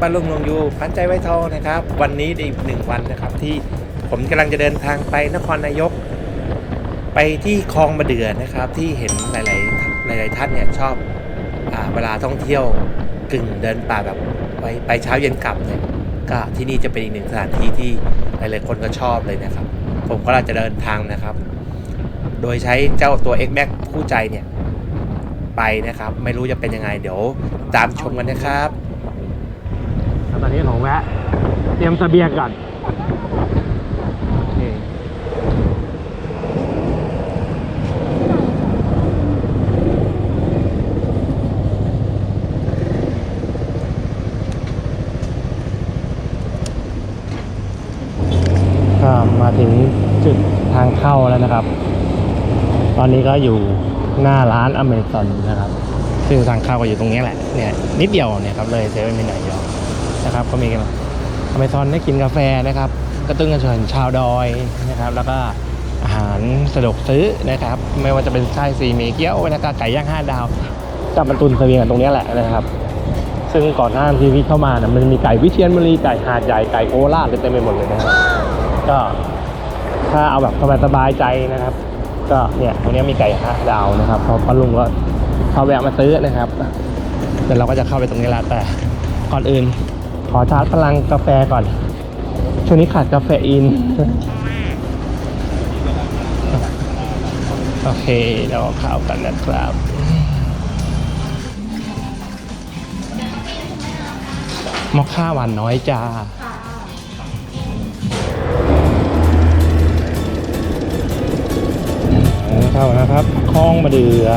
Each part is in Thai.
บ้าลุงลงยูปันใจไวทองนะครับ วันนี้อีกหนึ่งวันนะครับ ที่ผมกำลังจะเดินทางไปนครนายก ไปที่คลองมะเดื่อนะครับ ที่เห็นหลาย ๆ หลาย ๆ ท่านเนี่ยชอบอเวลาท่องเที่ยวกึ่งเดินป่าแบบไปไปเช้าเย็นกลับเนี่ยก็ที่นี่จะเป็นอีกหนึ่งสถานที่ที่หลาย ๆ คนก็ชอบเลยนะครับ ผมก็จะเดินทางนะครับ โดยใช้เจ้าตัว X Max คู่ใจเนี่ยไปนะครับ ไม่รู้จะเป็นยังไงเดี๋ยวตามชมกันนะครับ ตอนนี้ของแวะ เตรียมเสบียงก่อนก็มาถึงจุดทางเข้าแล้วนะครับ ตอนนี้ก็อยู่หน้าร้านอเมซอนนะครับ ซึ่งทางเข้าก็อยู่ตรงนี้แหละ เนี่ยนิดเดียวเนี่ยครับเลยเซเว่นมินายอ นะครับก็มีกันอเมซอนได้กินกาแฟนะครับกระตุ้นกระชอนชาวดอยนะครับ แล้วก็อาหารสะดวกซื้อนะครับ ไม่ว่าจะเป็นไส้ซีหมีเกี๊ยวแล้วก็ไก่ย่างห้าดาวจับมันตุนเสบียงกันตรงนี้แหละนะครับ ซึ่งก่อนหน้าที่พี่เข้ามานะมันมีไก่วิเชียรบุรีไก่หาดใหญ่ไก่โคราชเต็มไปหมดเลยนะครับก็ถ้าเอาแบบสบายๆใจนะครับ ก็เนี่ยตรงนี้มีไก่ห้าดาวนะครับพราะป้าลุงก็เขาแวะมาซื้อนะครับเดี๋ยวเราก็จะเข้าไปตรงนี้แหละแต่ก่อนอื่น ขอชาร์จพลังกาแฟก่อน ช่วงนี้ขาดกาแฟอิน โอเคเดี๋ยวข้ากันนะครับมอค่าหวานน้อยจ้าเข้านะครับคล้องมาเดือ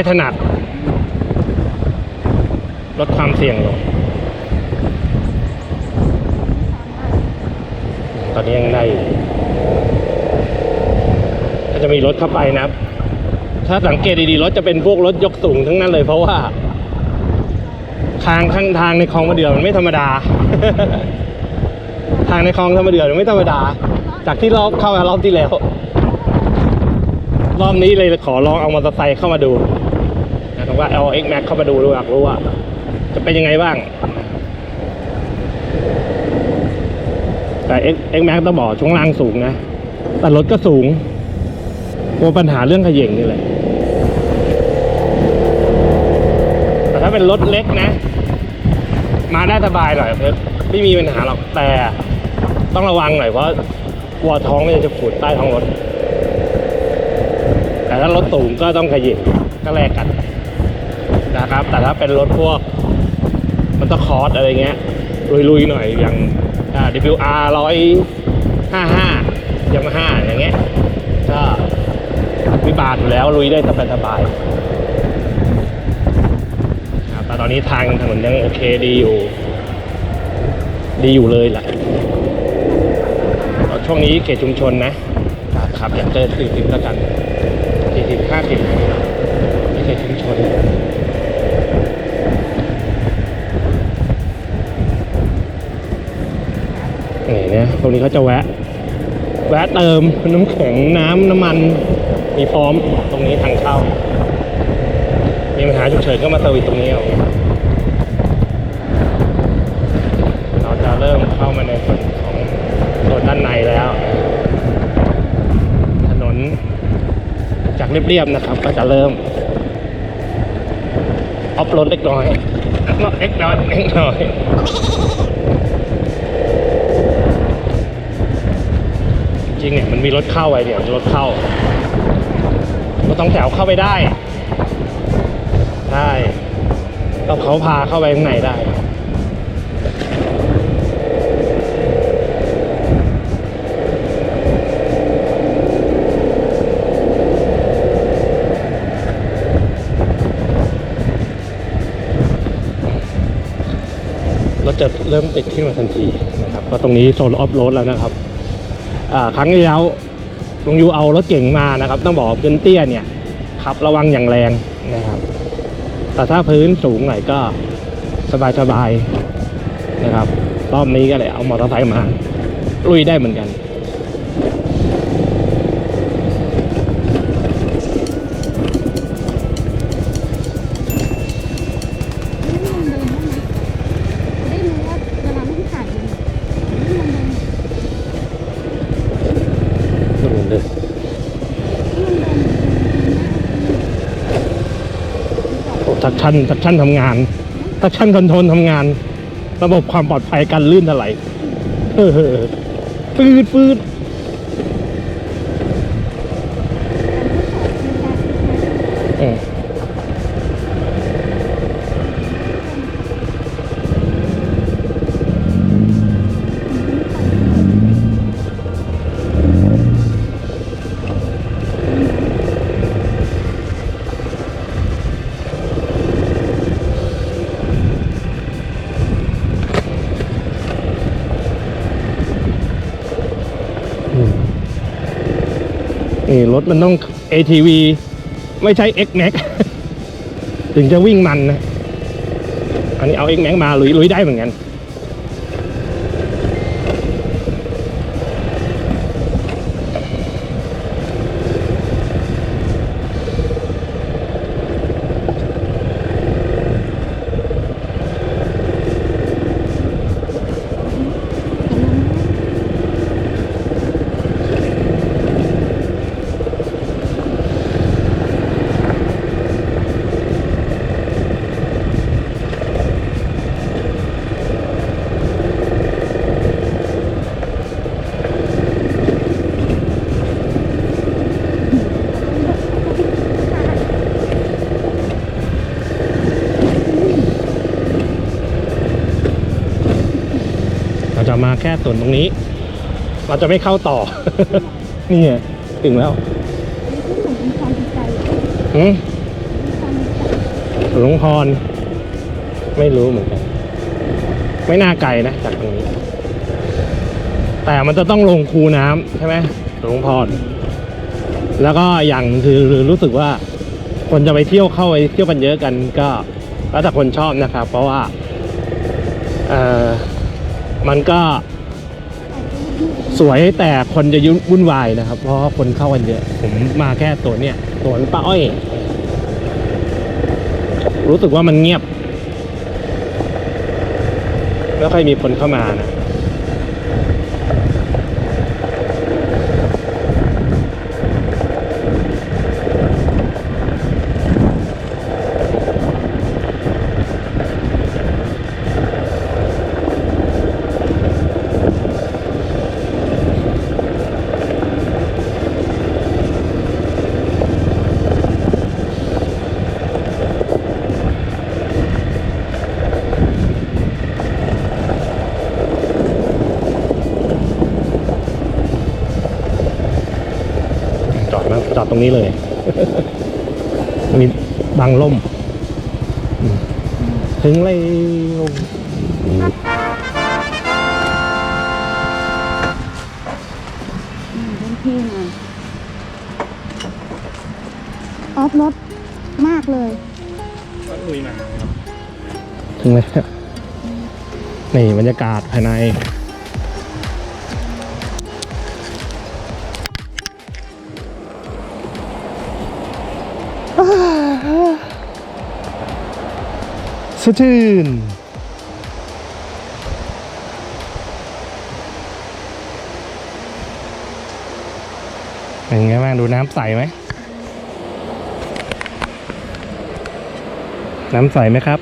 ไม่ถนัด ลดความเสี่ยงลง ตอนนี้ยังได้ถ้าจะมีรถเข้าไปนะถ้าสังเกตดีๆ รถจะเป็นพวกรถยกสูงทั้งนั้นเลยเพราะว่า ทางข้างทางในคลองมะเดื่อมันไม่ธรรมดา ทางในคลองธรรมะเดื่อมันไม่ธรรมดา จากที่รอบเข้ามารอบที่แล้ว รอบนี้เลยขอลองเอามอเตอร์ไซค์เข้ามาดู ว่าเอา X Max เข้ามาดูดูอยากรู้ว่า จะเป็นยังไงบ้าง แต่ X X Max ต้องบอกช่วงล่างสูงนะ แต่รถก็สูงกลัวปัญหาเรื่องขย่งนี่แหละ แต่ถ้าเป็นรถเล็กนะ มาได้สบายหน่อยไม่มีปัญหาหรอกแต่ต้องระวังหน่อยเพราะกลัวท้องเนี่ยจะขูดใต้ท้องรถ แต่ถ้ารถสูงก็ต้องขยิบก็แลกกัน นะครับ แต่ถ้าเป็นรถพวกมันต้องคอร์สอะไรเงี้ยลุยๆหน่อยอย่าง WR ร้อยห้าห้ายามาฮ่าอย่างเงี้ยก็วิบากอยู่แล้วลุยได้สบายๆครับแต่ตอนนี้ทางถนนยังโอเคดีอยู่ ดีอยู่เลยแหละช่วงนี้เขตชุมชนนะ ครับอย่าเกินสี่สิบแล้วกันสี่สิบห้าสิบไม่ใช่ชุมชน นี่เนี่ยตรงนี้เขาจะแวะ แวะเติมน้ำแข็งน้ำน้ำมัน มีพร้อมตรงนี้ทางเข้า มีปัญหาฉุกเฉินก็มาเซอร์วิสตรงนี้เอาเราจะเริ่มเข้ามาในส่วนของโซนด้านในแล้ว ถนนจากเรียบๆนะครับ ก็จะเริ่มออฟโรดเล็กน้อยเล็กน้อยเล็กน้อย ริงๆเนี่ยมันมีรถเข้าไปเนี่ยวรถเข้า รถต้องแถวเข้าไปได้ได้ต้องเขาพาเข้าไปข้างในได้จะเริ่มติดขึ้นมาทันทีนะครับก็ตรงนี้โซนออฟโรดแล้วนะครับ ครั้งที่แล้วลุงยูเอารถเก่งมานะครับ ต้องบอกพื้นเตี้ยเนี่ยขับระวังอย่างแรงนะครับ แต่ถ้าพื้นสูงหน่อยก็สบายๆนะครับรอบนี้ก็เลยเอามอเตอร์ไซค์มาลุยได้เหมือนกัน ชั่นทักชั่นทำงานทักชั่นคอนโทรลทำงาน ระบบความปลอดภัยการลื่นอะไรเออฟืดฟืด รถมันต้อง ATV ไม่ใช่ X Max ถึงจะวิ่งมันนะ อันนี้เอา X Max มาลุยลุยได้เหมือนกัน มาแค่ส่วนตรงนี้ เราจะไม่เข้าต่อ นี่ไงถึงแล้วหืมหลวงพร ไม่รู้เหมือนกัน ไม่น่าไกลนะจากตรงนี้ แต่มันจะต้องลงคูน้ำใช่ไหมหลวงพร แล้วก็อย่างคือรู้สึกว่า คนจะไปเที่ยวเข้าไปเที่ยวกันเยอะกันก็ แล้วแต่คนชอบนะครับ เพราะว่า เออ มันก็สวยแต่คนจะยุ่งวุ่นวายนะครับ เพราะคนเข้ากันเยอะ ผมมาแค่ตัวเนี้ยตัวป้าอ้อย รู้สึกว่ามันเงียบไม่ค่อยมีคนเข้ามานะ อดนะจอดตรงนี้เลย มีบังล่มอืมถึงเลยอืมเป็นที่มาออฟรถมากเลยลุยมาถึงแล้วนี่บรรยากาศภายใน สดชื่นเป็นไงบ้างดูน้ำใสไหม น้ำใสไหมครับ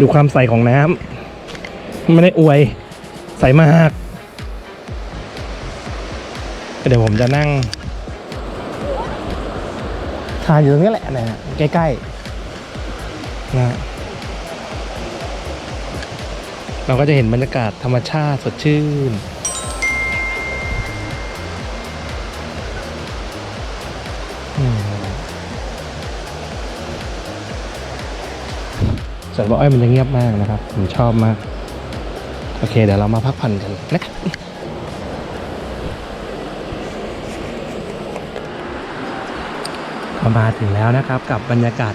ดูความใสของน้ำไม่ได้อวย ใสมาก เดี๋ยวผมจะนั่ง ทานอยู่ตรงนี้แหละนะฮะใกล้ๆนะฮะเราก็จะเห็นบรรยากาศธรรมชาติสดชื่น ส่วนบ่ออ้อยมันจะเงียบมากนะครับ ผมชอบมาก โอเค เดี๋ยวเรามาพักผ่อนกันนะครับ ก็มาถึงแล้วนะครับกับบรรยากาศ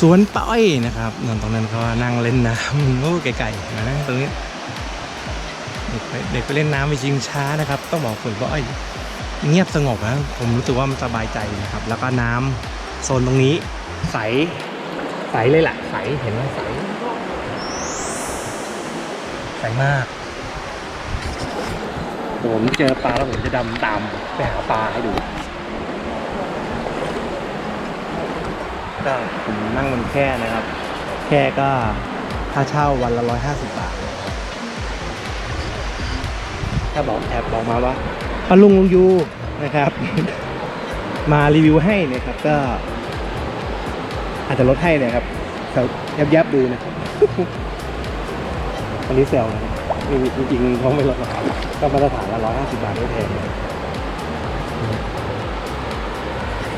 สวนป้อยนะครับนั่นตรงนั้นเขานั่งเล่นน้ำโอ้ไกลๆนะตรงนี้เด็กไปเด็กไปเล่นน้ำไปชิงช้านะครับ ต้องบอกสวนป้อยเงียบสงบนะผมรู้สึกว่ามันสบายใจนะครับ แล้วก็น้ำโซนตรงนี้ ใส ใสเลยแหละใสเห็นไหมใส ใสมากผมเจอปลาแล้วผมจะดำตามไปหาปลาให้ดู ก็ผมนั่งบนแค่นะครับ แค่ก็ค่าเช่าวันละร้อยห้าสิบบาท ถ้าบอกแอบบอกมาว่าป้าลุงลุงยูนะครับ มารีวิวให้นะครับก็ อาจจะลดให้นะครับยับยับๆดูนะครับอันนี้เซลนะครับจริงๆเขาไม่ลดหรอกก็มาตรฐานละร้อยห้าสิบบาทไม่แพงเลย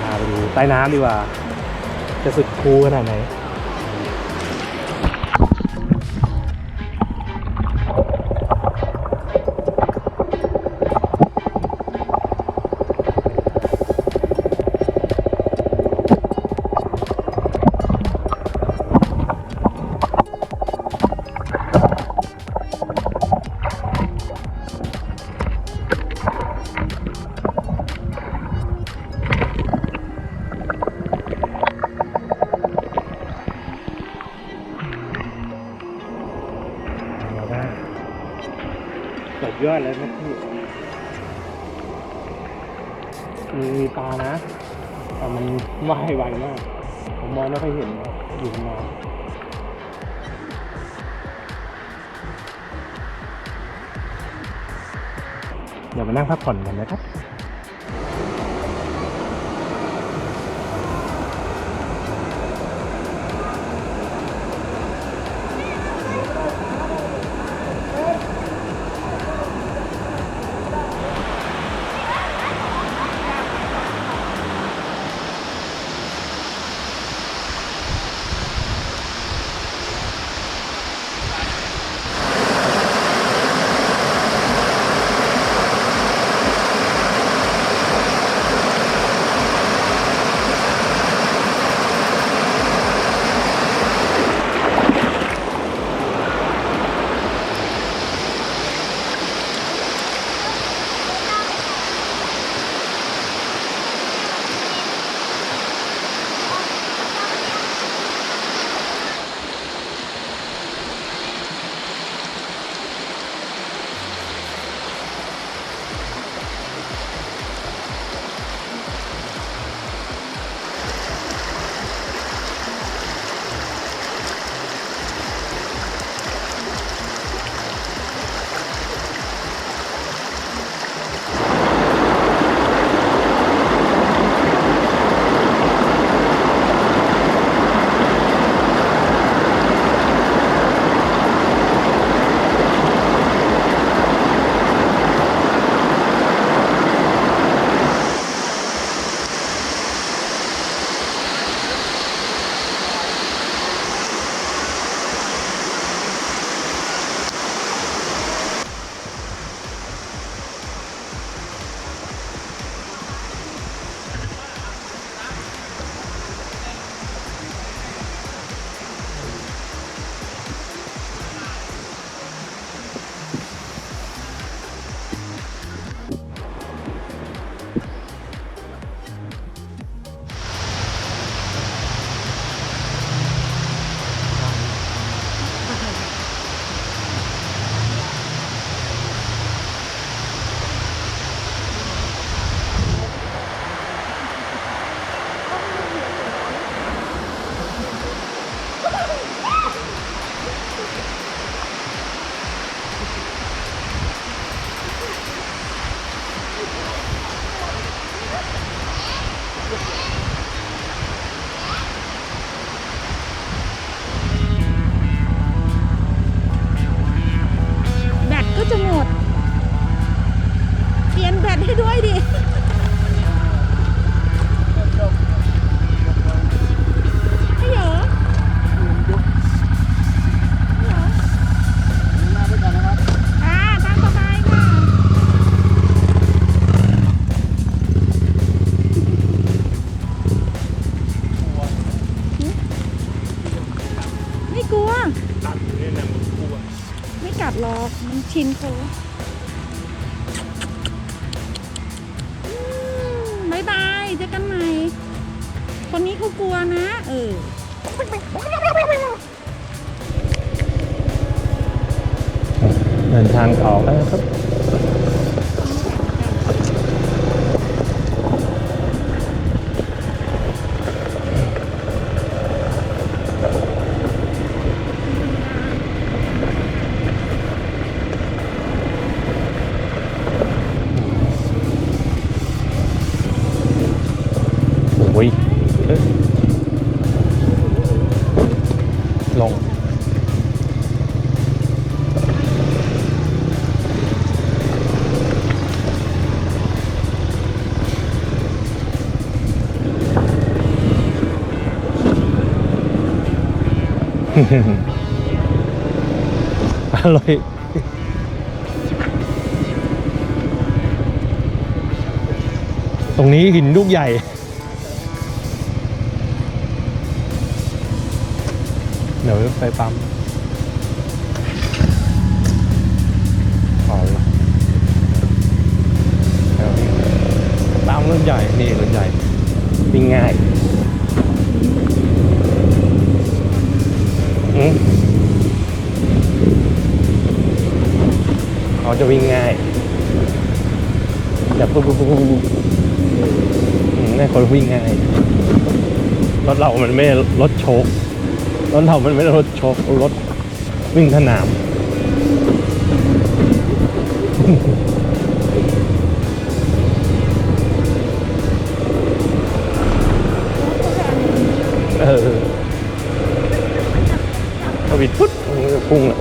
พาไปดูใต้น้ำดีกว่า จะสุดคูลขนาดไหน นั่งพักผ่อนกันนะครับ ชิ้นเขาบายบายเจอกันใหม่ คนนี้เขากลัวนะ เออเดินทางต่อไปครับ อร่อยตรงนี้หินลูกใหญ่ เดี๋ยวไปปั๊มขอละเอาปั๊มรถใหญ่ นี่รถใหญ่วิ่งง่าย เขาจะวิ่งง่ายแบบปุ๊บปุ๊บปุ๊บปุ๊บปุ๊บอืมนี่คนวิ่งง่าย รถเรามันไม่รถโชกรถเรามันไม่รถโชกรถวิ่งสนามเออ วิดปุ๊บมันก็พุ่งอะ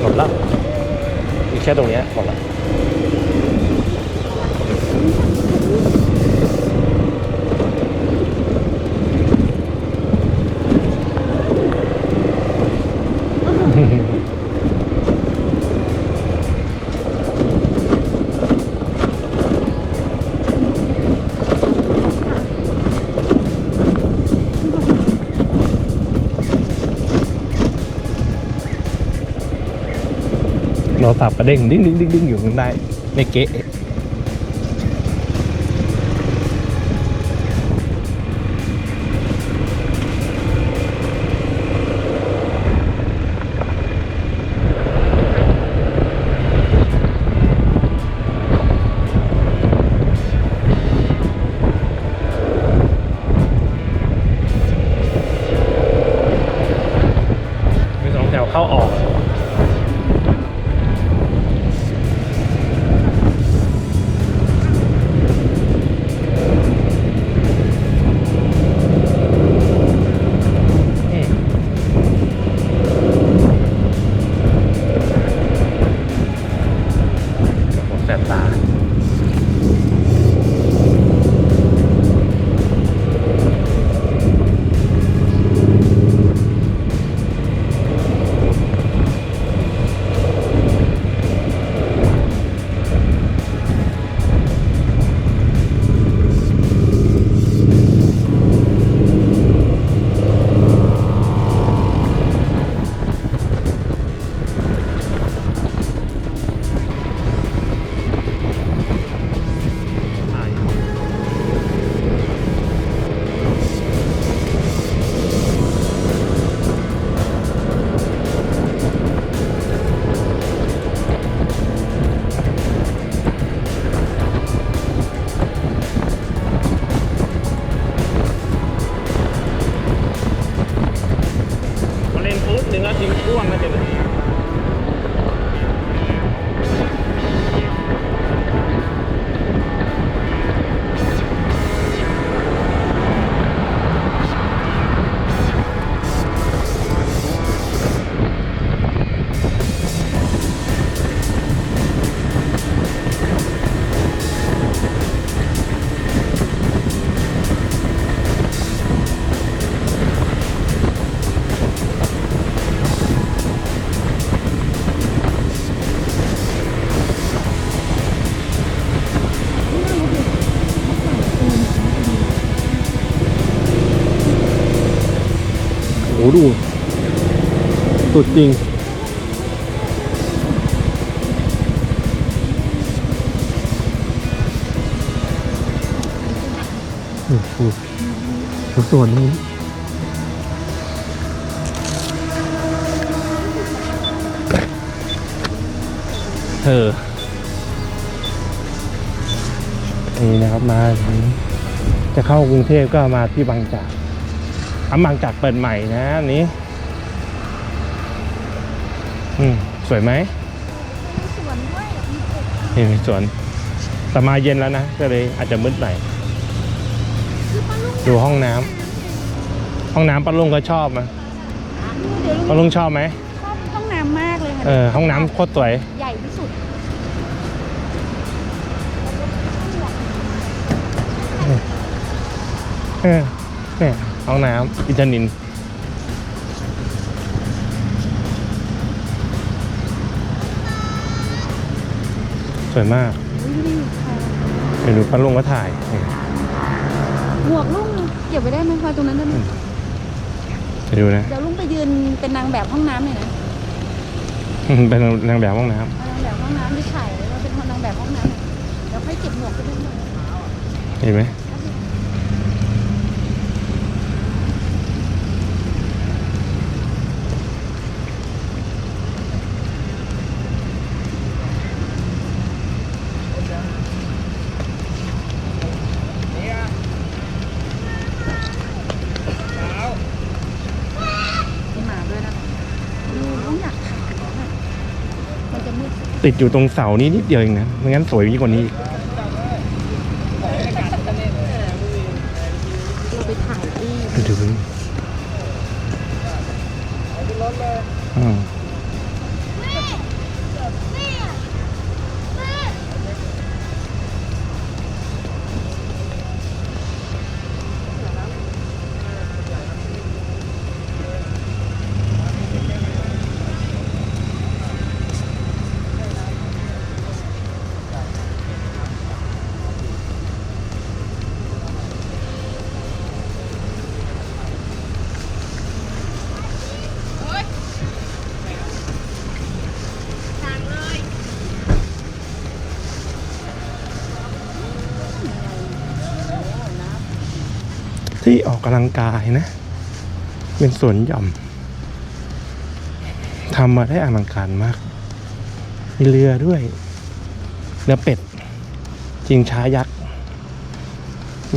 หมดแล้วอีกแค่ตรงนี้หมดแล้ว รศัพท์กระเด้งดิ้งดิ้งดิ้งดิ้งอยู่ข้างในไม่เกะ สุดจริงโอ้โหดูส่วนนี้เธอนี่นะครับมาจะเข้ากรุงเทพก็มาที่บางจากอ้ำบางจากเปิดใหม่นะอันนี้ อืมสวยไหมสวนด้วยเห็นสวนแต่มาเย็นแล้วนะ ก็เลยอาจจะมืดหน่อยดูห้องน้ำห้องน้ำป้าลุงก็ชอบนะเดี๋ยวป้าลุงชอบไหมชอบห้องน้ำมากเลยค่ะเออห้องน้ำโคตรสวย ใหญ่ที่สุดเออเนี่ยห้องน้ำอินทนิน สวยมากอุ้ยนี่ค่ะเดี๋ยวดูป้าลุงก็ถ่ายนี่หมวกลุงเก็บไว้ได้ไหมคะตรงนั้นได้ไหมเดี๋ยวดูนะ เดี๋ยวลุงไปยืนเป็นนางแบบห้องน้ำหน่อยนะ เป็นนางแบบห้องน้เอานางแบบห้องน้ำไปถ่ายแล้วเป็นคนนางแบบห้องน้ำหน่อยเดี๋ยวค่อยเก็บหมวกไปด้วยำเห็นไหมมีหมาด้วยนะลุงลุงอยากถ่ายนะมันจะมืด ติดอยู่ตรงเสานี้นิดเดียวเองนะไม่งั้นสวยยิ่งกว่านี้อีกเราไปถ่ายที่ดูดูดูอืม ออกกำลังกายนะ เป็นสวนหย่อมทำมาได้อลังการมาก มีเรือด้วย เรือเป็ด จริงช้ายักษ์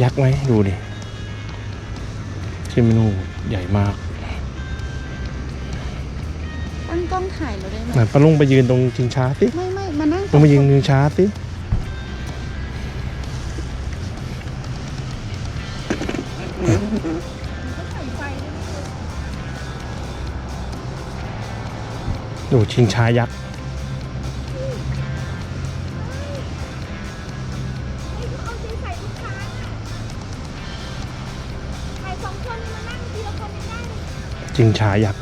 ยักษ์ไหมดูดิชิมนูใหญ่มากตั้งกล้องถ่ายเราได้ไหมไหนปลาลุงไปยืนตรงชิงช้าสิ ไม่ไม่มานั่งลงไปยืนชิงช้าสิ ดูชิงช้ายักษ์เอาสีใส่ลูกค้าถ่ายสองคนมานั่งทีละคนไม่ได้ชิงช้ายักษ์